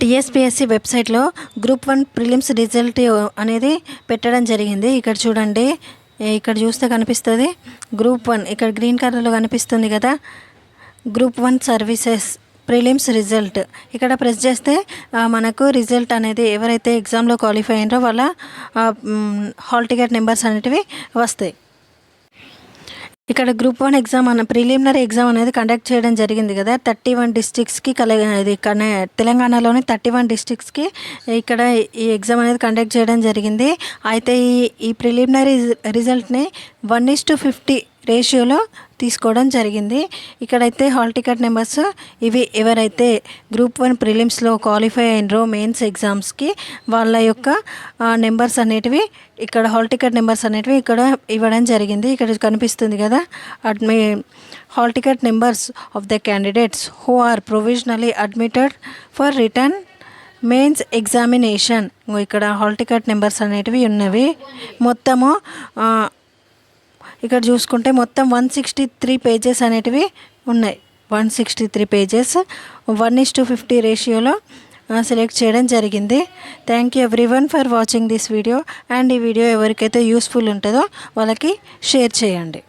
TSPSC వెబ్సైట్లో group one prelims result అనేది పెట్టడం జరిగింది. ఇక్కడ చూడండి ఇక్కడ చూస్తే కనిపిస్తుంది. గ్రూప్ వన్ ఇక్కడ గ్రీన్ కలర్లో కనిపిస్తుంది కదా. Group one services prelims result. ఇక్కడ ప్రెస్ చేస్తే మనకు రిజల్ట్ అనేది ఎవరైతే ఎగ్జామ్లో క్వాలిఫై అయినారో వాళ్ళ హాల్ టికెట్ నెంబర్స్ అనేటివి వస్తాయి. ఇక్కడ గ్రూప్ వన్ ఎగ్జామ్ అన్న ప్రిలిమినరీ ఎగ్జామ్ అనేది కండక్ట్ చేయడం జరిగింది కదా. థర్టీ వన్ డిస్ట్రిక్ట్స్కి కల ఇది తెలంగాణలోని థర్టీ వన్ డిస్ట్రిక్ట్స్కి ఇక్కడ ఈ ఎగ్జామ్ అనేది కండక్ట్ చేయడం జరిగింది. అయితే ఈ ఈ ప్రిలిమినరీ రిజల్ట్ని వన్ ఇస్ టు ఫిఫ్టీ రేషియోలో తీసుకోవడం జరిగింది. ఇక్కడైతే హాల్ టికెట్ నెంబర్స్ ఇవి ఎవరైతే గ్రూప్ వన్ ప్రిలిమ్స్లో క్వాలిఫై అయినరో మెయిన్స్ ఎగ్జామ్స్కి వాళ్ళ యొక్క నెంబర్స్ అనేటివి ఇక్కడ హాల్ టికెట్ నెంబర్స్ అనేటివి ఇక్కడ ఇవ్వడం జరిగింది. ఇక్కడ కనిపిస్తుంది కదా admit hall ticket numbers of the candidates who are provisionally admitted for written mains examination. ఇక్కడ హాల్ టికెట్ నెంబర్స్ అనేటివి ఉన్నవి. మొత్తము ఇక్కడ చూసుకుంటే మొత్తం వన్ సిక్స్టీ త్రీ పేజెస్ అనేటివి ఉన్నాయి. One sixty three pages one is to fifty రేషియోలో సెలెక్ట్ చేయడం జరిగింది. Thank you everyone for watching this video and ఈ వీడియో ఎవరికైతే యూస్ఫుల్ ఉంటుందో వాళ్ళకి షేర్ చేయండి.